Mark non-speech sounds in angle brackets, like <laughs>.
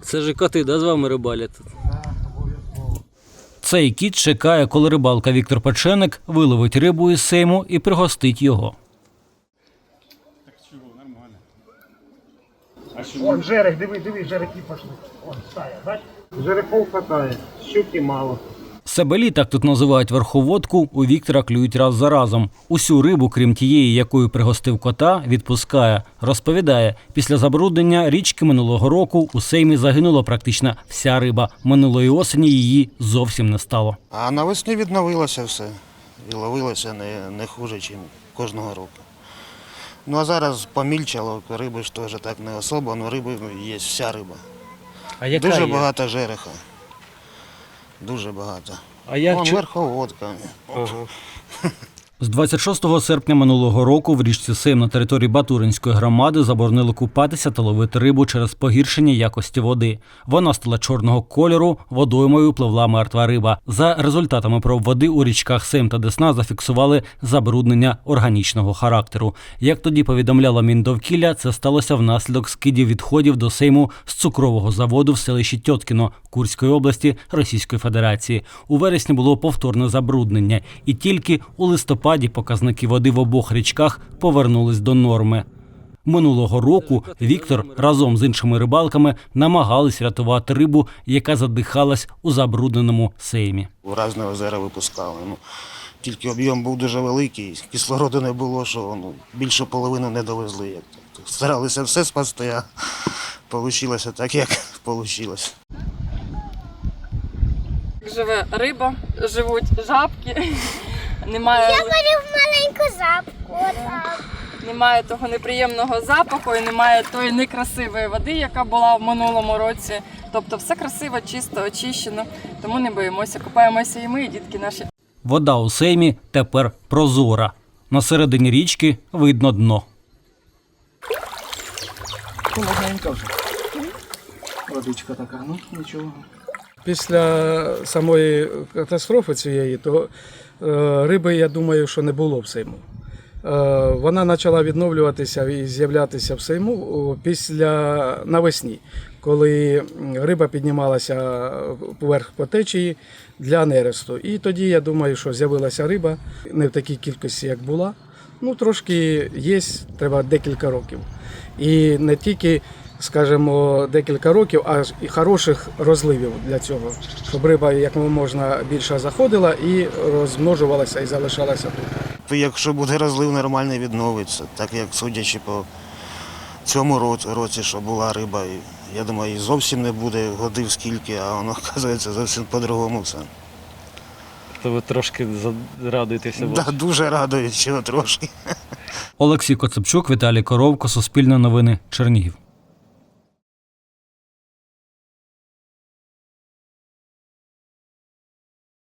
Це ж коти, да, з вами рибалять тут? Цей кіт чекає, коли рибалка Віктор Печеник виловить рибу із сейму і пригостить його. Вон жерех, диви, диви, жерехи пошли. Вон стає, бач? Жерехов хватає, щуки мало. Себелі, так тут називають верховодку, у Віктора клюють раз за разом. Усю рибу, крім тієї, якою пригостив кота, відпускає. Розповідає, після забруднення річки минулого року у сеймі загинула практично вся риба. Минулої осені її зовсім не стало. А навесні відновилося все. І ловилося не, не хуже, ніж кожного року. Ну а зараз помільчало, риби ж теж так не особо, але риби є вся риба. А Дуже багато жереха. Дуже багато. А як Вон чу- верховодка. <laughs> З 26 серпня минулого року в річці Сейм на території Батуринської громади заборонили купатися та ловити рибу через погіршення якості води. Вона стала чорного кольору, водоймою пливла мертва риба. За результатами проб води у річках Сейм та Десна зафіксували забруднення органічного характеру. Як тоді повідомляла Міндовкілля, це сталося внаслідок скидів відходів до Сейму з цукрового заводу в селищі Тьоткіно Курської області Російської Федерації. У вересні було повторне забруднення, і тільки у листопаді показники води в обох річках повернулись до норми. Минулого року Віктор разом з іншими рибалками намагались рятувати рибу, яка задихалась у забрудненому сеймі. У разне озера випускали. Ну, тільки об'єм був дуже великий, кислороду не було, що ну, більше половини не довезли. Як то. Старалися все спасти, а вийшло так, як вийшло. живе риба, живуть жабки. Немає, в маленьку запку. Немає того неприємного запаху і немає тої некрасивої води, яка була в минулому році. Тобто все красиво, чисто, очищено. Тому не боїмося. Купаємося і ми, і дітки наші. Вода у сеймі тепер прозора. На середині річки видно дно. Вже. Водичка така, ну нічого. Після самої катастрофи цієї, то е, риби, я думаю, що не було в Сейму. Е, вона почала відновлюватися і з'являтися в Сейму після навесні, коли риба піднімалася поверх по течії для нересту. І тоді я думаю, що з'явилася риба не в такій кількості, як була. Ну, трошки є, треба декілька років. І не тільки, скажімо, декілька років, а і хороших розливів для цього, щоб риба як можна більше заходила і розмножувалася і залишалася тут. Якщо буде розлив нормальний відновиться, так як судячи по цьому році, що була риба, я думаю, і зовсім не буде годив скільки, а воно <laughs> оказується зовсім по-другому все. То ви трошки радуєтеся. Да, дуже радує, що <laughs> трошки. Олексій Коцепчук, Віталій Коровко, Суспільне новини, Чернігів.